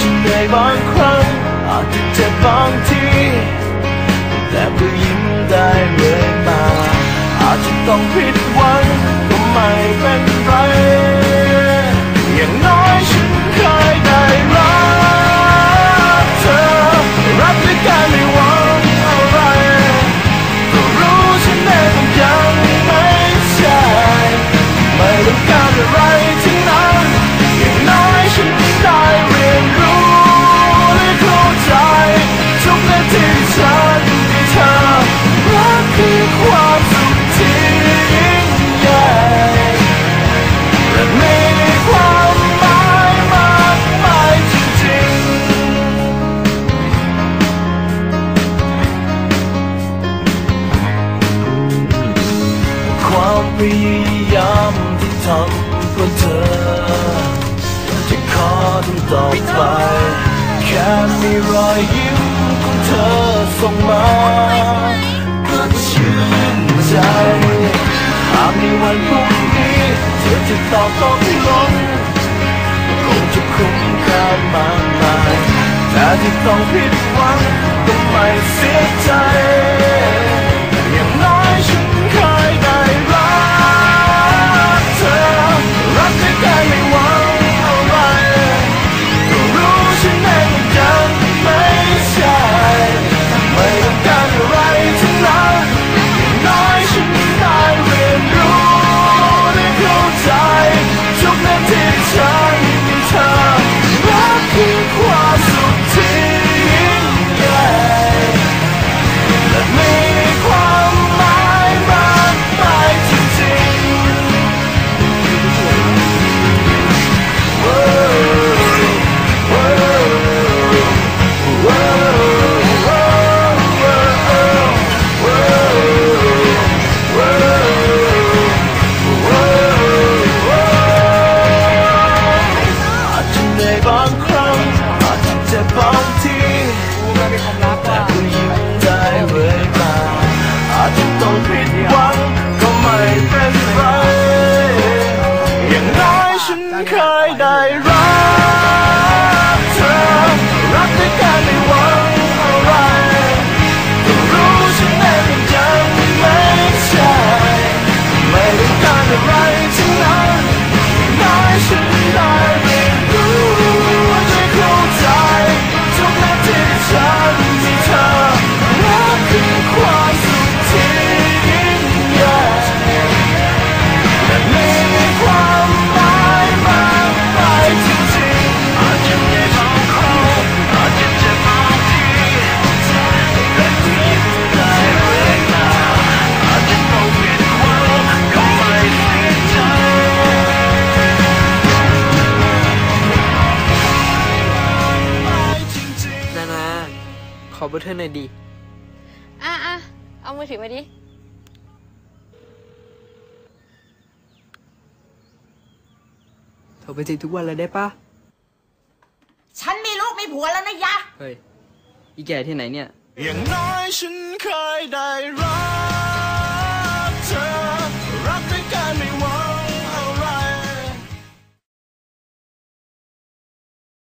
จะเหนื่อยบางครั้งอาจจะเจ็บบางที แต่เพยิ้มได้เรื่อยมา อาจจะต้องผิดหวังก็ไม่เป็น พยายามที่ทำเพื่อเธอ จะขอที่ต่อไป แค่มีรอยยิ้มของเธอส่งมาก็ชื่นใจหากในวันพรุ่งนี้เธอจะตอบต้องลงคงจะคุ้มค่ามากมายแต่ที่ต้องผิดหวังก็ไม่เสียใจ i cry, die, run! ขอเบอร์เธอหน่อยดี อะอะเอามือถือมาดิ โทรไปจีบทุกวันเลยได้ปะฉันมีลูกมีผัวแล้วนะยะ เฮ้ย อีแก่ที่ไหนเนี่ย อย่างน้อยฉันเคยได้รัก